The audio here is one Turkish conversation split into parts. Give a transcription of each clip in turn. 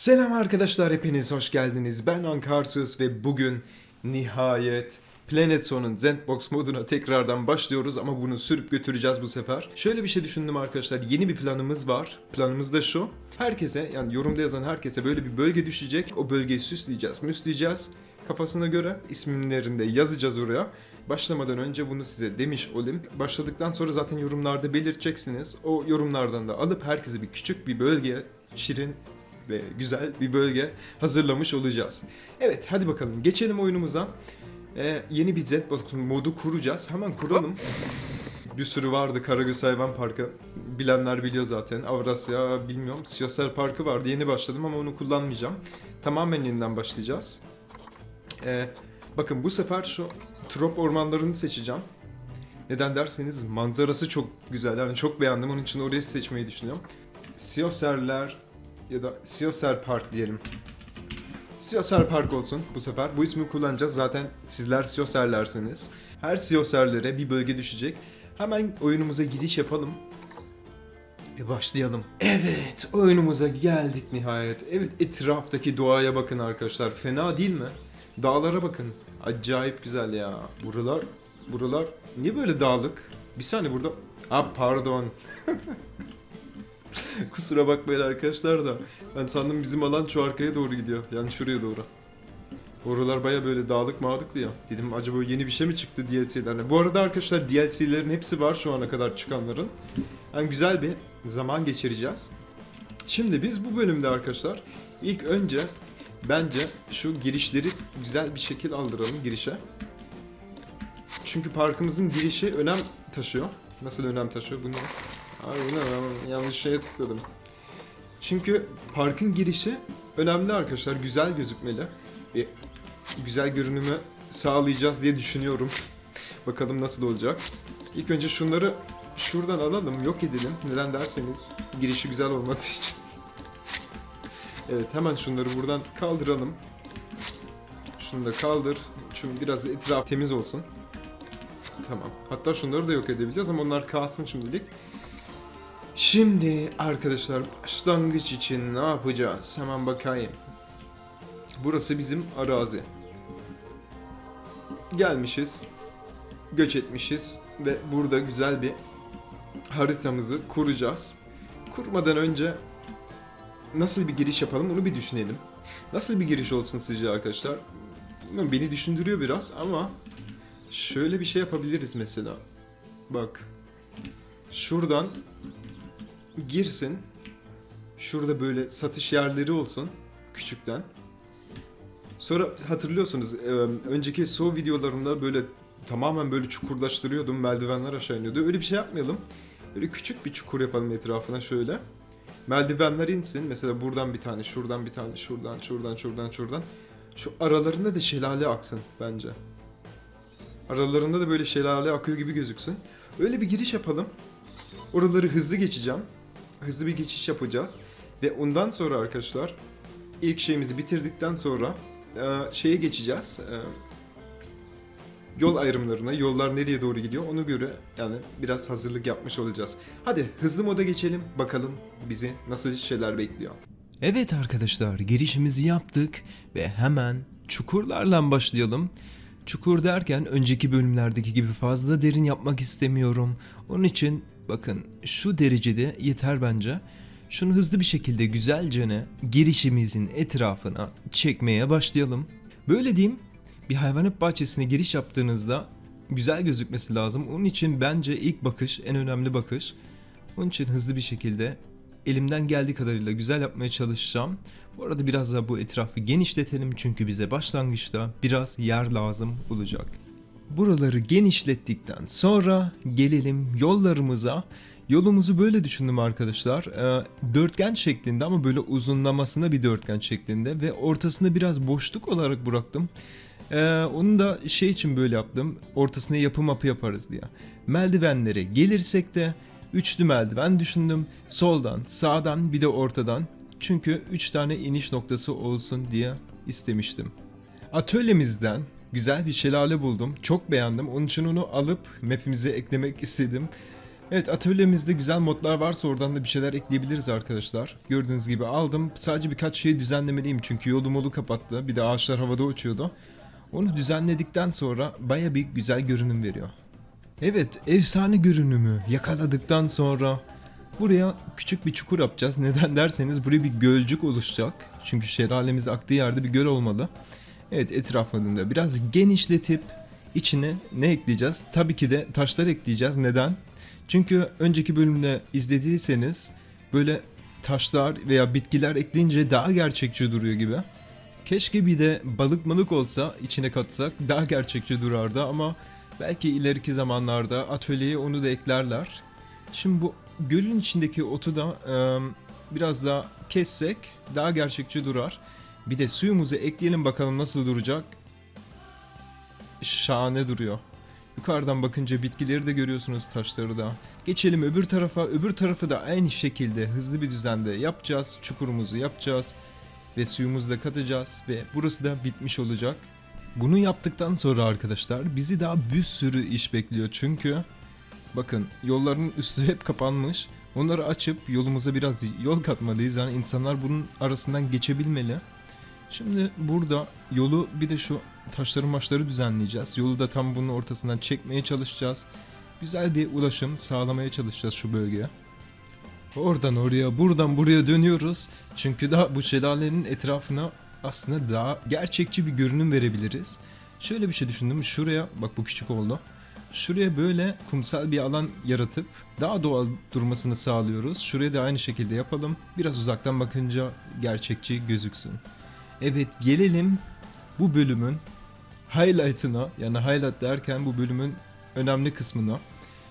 Selam arkadaşlar hepiniz hoş geldiniz. Ben Ankarsus ve bugün nihayet Planet Zone'un Zendbox moduna tekrardan başlıyoruz ama bunu sürüp götüreceğiz bu sefer. Şöyle bir şey düşündüm arkadaşlar. Yeni bir planımız var. Planımız da şu. Herkese yani yorumda yazan herkese böyle bir bölge düşecek. O bölgeyi süsleyeceğiz, müsleyeceğiz. Kafasına göre isimlerini de yazacağız oraya. Başlamadan önce bunu size demiş olayım. Başladıktan sonra zaten yorumlarda belirteceksiniz. O yorumlardan da alıp herkese bir küçük bir bölge, şirin ve güzel bir bölge hazırlamış olacağız. Evet hadi bakalım geçelim oyunumuza. Ee, yeni bir Zbox modu kuracağız. Hemen kuralım. Bir sürü vardı Karagöz Hayvan Parkı. Bilenler biliyor zaten. Avrasya bilmiyorum. Siyosel Parkı vardı. Yeni başladım ama onu kullanmayacağım. Tamamen yeniden başlayacağız. Ee, bakın bu sefer şu trop ormanlarını seçeceğim. Neden derseniz manzarası çok güzel. Yani çok beğendim. Onun için orayı seçmeyi düşünüyorum. Siyoserler ya da Siyoser Park diyelim. Siyoser Park olsun bu sefer. Bu ismi kullanacağız. Zaten sizler Siyoserlersiniz. Her Siyoserlere bir bölge düşecek. Hemen oyunumuza giriş yapalım. E başlayalım. Evet, oyunumuza geldik nihayet. Evet, etraftaki doğaya bakın arkadaşlar. Fena değil mi? Dağlara bakın. Acayip güzel ya. Buralar, buralar niye böyle dağlık? Bir saniye burada. Ha pardon. Kusura bakmayın arkadaşlar da. Ben sandım bizim alan şu arkaya doğru gidiyor. Yani şuraya doğru. Oralar baya böyle dağlık mağlıktı ya. Dedim acaba yeni bir şey mi çıktı DLC'lerle? Bu arada arkadaşlar DLC'lerin hepsi var şu ana kadar çıkanların. Yani güzel bir zaman geçireceğiz. Şimdi biz bu bölümde arkadaşlar ilk önce bence şu girişleri güzel bir şekil aldıralım girişe. Çünkü parkımızın girişi önem taşıyor. Nasıl önem taşıyor bunu? Ay bu ne ben yanlış şeye tıkladım. Çünkü parkın girişi önemli arkadaşlar. Güzel gözükmeli. Ve güzel görünümü sağlayacağız diye düşünüyorum. Bakalım nasıl olacak. İlk önce şunları şuradan alalım, yok edelim. Neden derseniz girişi güzel olması için. evet hemen şunları buradan kaldıralım. Şunu da kaldır. Çünkü biraz etraf temiz olsun. Tamam. Hatta şunları da yok edebileceğiz ama onlar kalsın şimdilik. Şimdi arkadaşlar başlangıç için ne yapacağız? Hemen bakayım. Burası bizim arazi. Gelmişiz. Göç etmişiz ve burada güzel bir haritamızı kuracağız. Kurmadan önce nasıl bir giriş yapalım onu bir düşünelim. Nasıl bir giriş olsun sizce arkadaşlar? Bilmiyorum, Beni düşündürüyor biraz ama şöyle bir şey yapabiliriz mesela. Bak. Şuradan girsin. Şurada böyle satış yerleri olsun küçükten. Sonra hatırlıyorsunuz e, önceki so videolarında böyle tamamen böyle çukurlaştırıyordum merdivenler aşağı iniyordu. Öyle bir şey yapmayalım. Böyle küçük bir çukur yapalım etrafına şöyle. Merdivenler insin. Mesela buradan bir tane, şuradan bir tane, şuradan, şuradan, şuradan, şuradan. Şu aralarında da şelale aksın bence. Aralarında da böyle şelale akıyor gibi gözüksün. Öyle bir giriş yapalım. Oraları hızlı geçeceğim. Hızlı bir geçiş yapacağız. Ve ondan sonra arkadaşlar ilk şeyimizi bitirdikten sonra e, şeye geçeceğiz. E, yol ayrımlarına, yollar nereye doğru gidiyor ona göre yani biraz hazırlık yapmış olacağız. Hadi hızlı moda geçelim bakalım bizi nasıl şeyler bekliyor. Evet arkadaşlar girişimizi yaptık ve hemen çukurlarla başlayalım. Çukur derken önceki bölümlerdeki gibi fazla derin yapmak istemiyorum. Onun için bakın şu derecede yeter bence. Şunu hızlı bir şekilde güzelce girişimizin etrafına çekmeye başlayalım. Böyle diyeyim bir hayvanat bahçesine giriş yaptığınızda güzel gözükmesi lazım. Onun için bence ilk bakış en önemli bakış. Onun için hızlı bir şekilde elimden geldiği kadarıyla güzel yapmaya çalışacağım. Bu arada biraz da bu etrafı genişletelim çünkü bize başlangıçta biraz yer lazım olacak. Buraları genişlettikten sonra gelelim yollarımıza. Yolumuzu böyle düşündüm arkadaşlar. Ee, dörtgen şeklinde ama böyle uzunlamasına bir dörtgen şeklinde ve ortasında biraz boşluk olarak bıraktım. Ee, onu da şey için böyle yaptım. Ortasına yapı mapı yaparız diye. Merdivenlere gelirsek de üçlü merdiven düşündüm. Soldan, sağdan bir de ortadan. Çünkü 3 tane iniş noktası olsun diye istemiştim. Atölyemizden güzel bir şelale buldum. Çok beğendim. Onun için onu alıp map'imize eklemek istedim. Evet atölyemizde güzel modlar varsa oradan da bir şeyler ekleyebiliriz arkadaşlar. Gördüğünüz gibi aldım. Sadece birkaç şeyi düzenlemeliyim çünkü yolu molu kapattı. Bir de ağaçlar havada uçuyordu. Onu düzenledikten sonra baya bir güzel görünüm veriyor. Evet efsane görünümü yakaladıktan sonra buraya küçük bir çukur yapacağız. Neden derseniz buraya bir gölcük oluşacak. Çünkü şelalemiz aktığı yerde bir göl olmalı. Evet etrafında biraz genişletip içine ne ekleyeceğiz? Tabii ki de taşlar ekleyeceğiz. Neden? Çünkü önceki bölümde izlediyseniz böyle taşlar veya bitkiler ekleyince daha gerçekçi duruyor gibi. Keşke bir de balık malık olsa içine katsak daha gerçekçi durardı ama belki ileriki zamanlarda atölyeye onu da eklerler. Şimdi bu gölün içindeki otu da e, biraz daha kessek daha gerçekçi durar. Bir de suyumuzu ekleyelim bakalım nasıl duracak. Şahane duruyor. Yukarıdan bakınca bitkileri de görüyorsunuz taşları da. Geçelim öbür tarafa. Öbür tarafı da aynı şekilde hızlı bir düzende yapacağız. Çukurumuzu yapacağız. Ve suyumuzu da katacağız. Ve burası da bitmiş olacak. Bunu yaptıktan sonra arkadaşlar bizi daha bir sürü iş bekliyor. Çünkü bakın yolların üstü hep kapanmış. Onları açıp yolumuza biraz yol katmalıyız. Yani insanlar bunun arasından geçebilmeli. Şimdi burada yolu bir de şu taşları maçları düzenleyeceğiz. Yolu da tam bunun ortasından çekmeye çalışacağız. Güzel bir ulaşım sağlamaya çalışacağız şu bölgeye. Oradan oraya, buradan buraya dönüyoruz. Çünkü daha bu şelalenin etrafına aslında daha gerçekçi bir görünüm verebiliriz. Şöyle bir şey düşündüm. Şuraya, bak bu küçük oldu. Şuraya böyle kumsal bir alan yaratıp daha doğal durmasını sağlıyoruz. Şuraya da aynı şekilde yapalım. Biraz uzaktan bakınca gerçekçi gözüksün. Evet gelelim bu bölümün highlight'ına yani highlight derken bu bölümün önemli kısmına.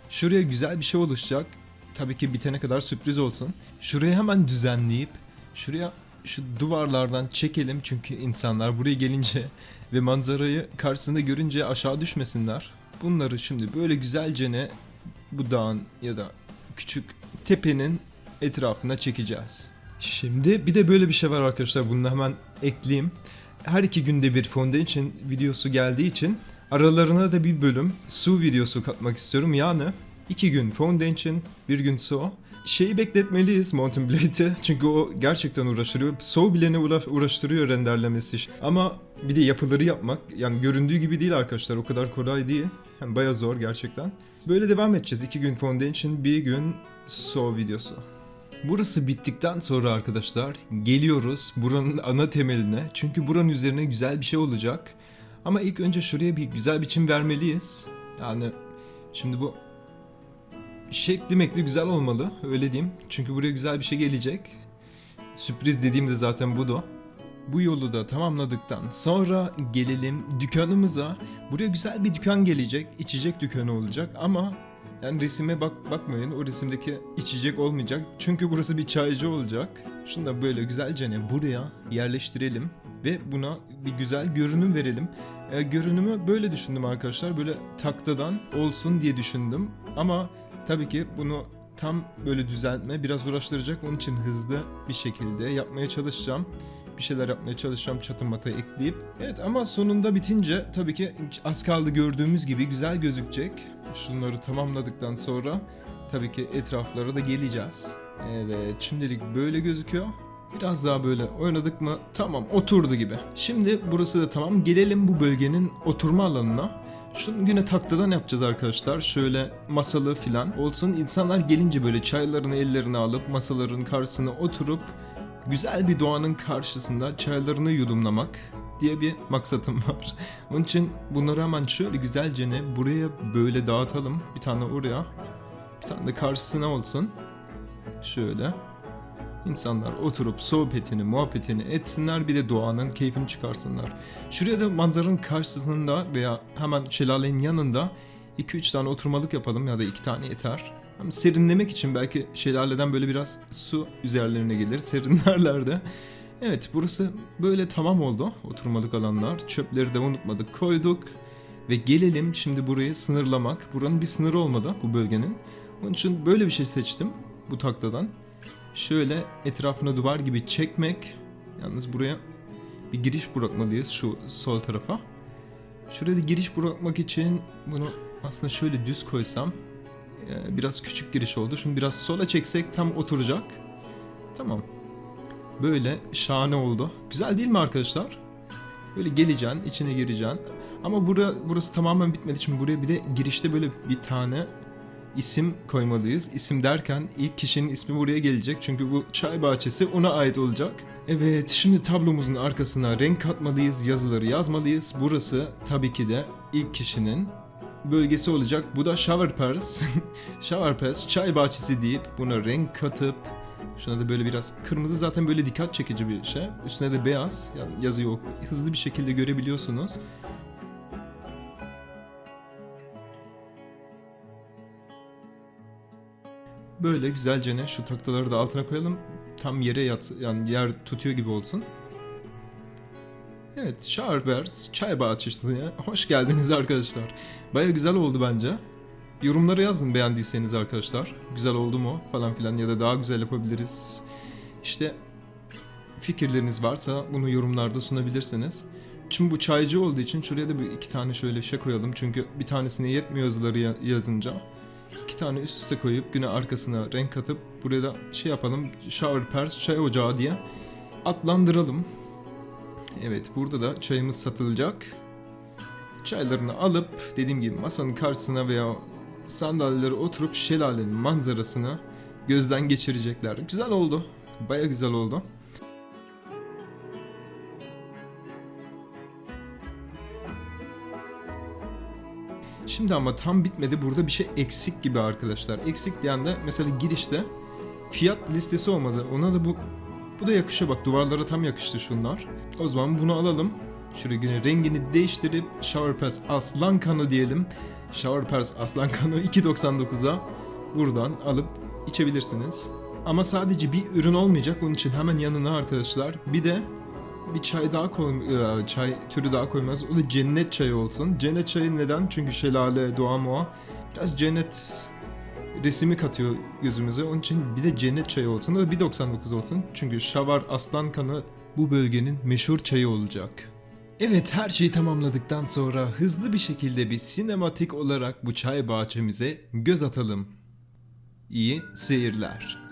Şuraya güzel bir şey oluşacak. Tabii ki bitene kadar sürpriz olsun. Şurayı hemen düzenleyip şuraya şu duvarlardan çekelim çünkü insanlar buraya gelince ve manzarayı karşısında görünce aşağı düşmesinler. Bunları şimdi böyle güzelce ne bu dağın ya da küçük tepenin etrafına çekeceğiz. Şimdi bir de böyle bir şey var arkadaşlar bunu hemen ekleyeyim. Her iki günde bir Foundation videosu geldiği için aralarına da bir bölüm su videosu katmak istiyorum. Yani iki gün Foundation, bir gün su. Şeyi bekletmeliyiz Mountain Blade'i çünkü o gerçekten uğraştırıyor. Bilene uğraş, uğraştırıyor renderlemesi. Ama bir de yapıları yapmak yani göründüğü gibi değil arkadaşlar o kadar kolay değil. Yani baya zor gerçekten. Böyle devam edeceğiz. iki gün Foundation, bir gün Soul videosu. Burası bittikten sonra arkadaşlar geliyoruz buranın ana temeline. Çünkü buranın üzerine güzel bir şey olacak. Ama ilk önce şuraya bir güzel biçim vermeliyiz. Yani şimdi bu şekli mekli güzel olmalı öyle diyeyim. Çünkü buraya güzel bir şey gelecek. Sürpriz dediğim de zaten bu da. Bu yolu da tamamladıktan sonra gelelim dükkanımıza. Buraya güzel bir dükkan gelecek. içecek dükkanı olacak ama yani resime bak bakmayın o resimdeki içecek olmayacak. Çünkü burası bir çaycı olacak. Şunu da böyle güzelce ne buraya yerleştirelim ve buna bir güzel görünüm verelim. E, görünümü böyle düşündüm arkadaşlar. Böyle taktadan olsun diye düşündüm. Ama tabii ki bunu tam böyle düzeltme biraz uğraştıracak. Onun için hızlı bir şekilde yapmaya çalışacağım bir şeyler yapmaya çalışacağım çatı mata ekleyip. Evet ama sonunda bitince tabii ki az kaldı gördüğümüz gibi güzel gözükecek. Şunları tamamladıktan sonra tabii ki etraflara da geleceğiz. Evet şimdilik böyle gözüküyor. Biraz daha böyle oynadık mı tamam oturdu gibi. Şimdi burası da tamam gelelim bu bölgenin oturma alanına. Şunu güne taktadan yapacağız arkadaşlar. Şöyle masalı filan olsun. İnsanlar gelince böyle çaylarını ellerine alıp masaların karşısına oturup güzel bir doğanın karşısında çaylarını yudumlamak diye bir maksatım var. Onun için bunları hemen şöyle güzelce ne buraya böyle dağıtalım. Bir tane oraya, bir tane de karşısına olsun. Şöyle. İnsanlar oturup sohbetini, muhabbetini etsinler bir de doğanın keyfini çıkarsınlar. Şuraya da manzaranın karşısında veya hemen şelalenin yanında 2-3 tane oturmalık yapalım ya da 2 tane yeter. Hem serinlemek için belki şelaleden böyle biraz su üzerlerine gelir. Serinlerler de. Evet burası böyle tamam oldu. Oturmalık alanlar. Çöpleri de unutmadık koyduk. Ve gelelim şimdi burayı sınırlamak. Buranın bir sınırı olmadı bu bölgenin. Onun için böyle bir şey seçtim bu taktadan. Şöyle etrafına duvar gibi çekmek. Yalnız buraya bir giriş bırakmalıyız şu sol tarafa. Şuraya da giriş bırakmak için bunu aslında şöyle düz koysam biraz küçük giriş oldu. Şimdi biraz sola çeksek tam oturacak. Tamam. Böyle şahane oldu. Güzel değil mi arkadaşlar? Böyle geleceksin, içine gireceksin. Ama bura, burası tamamen bitmedi. Şimdi buraya bir de girişte böyle bir tane isim koymalıyız. İsim derken ilk kişinin ismi buraya gelecek. Çünkü bu çay bahçesi ona ait olacak. Evet, şimdi tablomuzun arkasına renk katmalıyız, yazıları yazmalıyız. Burası tabii ki de ilk kişinin bölgesi olacak. Bu da Shower Pass. Shower Pass çay bahçesi deyip buna renk katıp Şuna da böyle biraz kırmızı zaten böyle dikkat çekici bir şey. Üstüne de beyaz yani yazı yok. Hızlı bir şekilde görebiliyorsunuz. Böyle güzelce ne şu taktaları da altına koyalım. Tam yere yat yani yer tutuyor gibi olsun. Evet, Şarbers Çay Bahçesi'ne hoş geldiniz arkadaşlar. Baya güzel oldu bence. Yorumlara yazın beğendiyseniz arkadaşlar. Güzel oldu mu falan filan ya da daha güzel yapabiliriz. İşte fikirleriniz varsa bunu yorumlarda sunabilirsiniz. Şimdi bu çaycı olduğu için şuraya da bir iki tane şöyle şey koyalım. Çünkü bir tanesine yetmiyor yazıları ya- yazınca. İki tane üst üste koyup güne arkasına renk katıp buraya da şey yapalım. Shower çay ocağı diye adlandıralım. Evet burada da çayımız satılacak. Çaylarını alıp dediğim gibi masanın karşısına veya sandalyelere oturup şelalenin manzarasını gözden geçirecekler. Güzel oldu. Baya güzel oldu. Şimdi ama tam bitmedi. Burada bir şey eksik gibi arkadaşlar. Eksik diyen de mesela girişte fiyat listesi olmadı. Ona da bu bu da yakışıyor bak duvarlara tam yakıştı şunlar. O zaman bunu alalım. Şuraya güne rengini değiştirip Shower Pass Aslan Kanı diyelim. Shower Pass Aslan Kanı 2.99'a buradan alıp içebilirsiniz. Ama sadece bir ürün olmayacak. Onun için hemen yanına arkadaşlar bir de bir çay daha koy, e, çay türü daha koymaz. O da cennet çayı olsun. Cennet çayı neden? Çünkü şelale, doğa moğa biraz cennet resimi katıyor gözümüze. Onun için bir de cennet çayı olsun. Da 1.99 olsun. Çünkü Şavar Aslan Kanı bu bölgenin meşhur çayı olacak. Evet her şeyi tamamladıktan sonra hızlı bir şekilde bir sinematik olarak bu çay bahçemize göz atalım. İyi seyirler.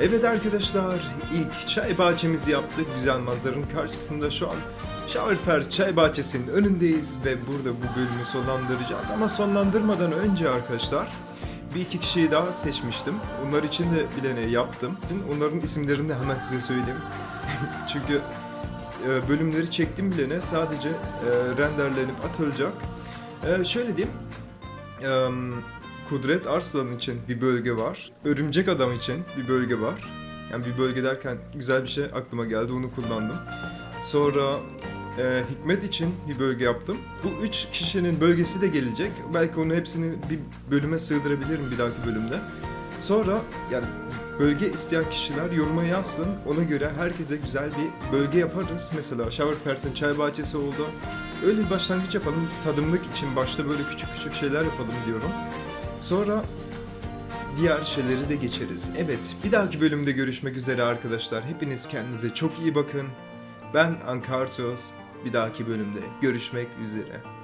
Evet arkadaşlar, ilk çay bahçemizi yaptık. Güzel manzaranın karşısında şu an Showerper Çay Bahçesi'nin önündeyiz ve burada bu bölümü sonlandıracağız. Ama sonlandırmadan önce arkadaşlar bir iki kişiyi daha seçmiştim. Onlar için de bilene yaptım. Onların isimlerini de hemen size söyleyeyim. Çünkü e, bölümleri çektim bilene sadece e, renderlenip atılacak. E, şöyle diyeyim. Kudret Arslan için bir bölge var. Örümcek Adam için bir bölge var. Yani bir bölge derken güzel bir şey aklıma geldi onu kullandım. Sonra e, Hikmet için bir bölge yaptım. Bu üç kişinin bölgesi de gelecek. Belki onu hepsini bir bölüme sığdırabilirim bir dahaki bölümde. Sonra yani bölge isteyen kişiler yoruma yazsın. Ona göre herkese güzel bir bölge yaparız. Mesela Shower Person çay bahçesi oldu. Öyle bir başlangıç yapalım. Tadımlık için başta böyle küçük küçük şeyler yapalım diyorum. Sonra diğer şeyleri de geçeriz. Evet, bir dahaki bölümde görüşmek üzere arkadaşlar. Hepiniz kendinize çok iyi bakın. Ben Ankarsos. Bir dahaki bölümde görüşmek üzere.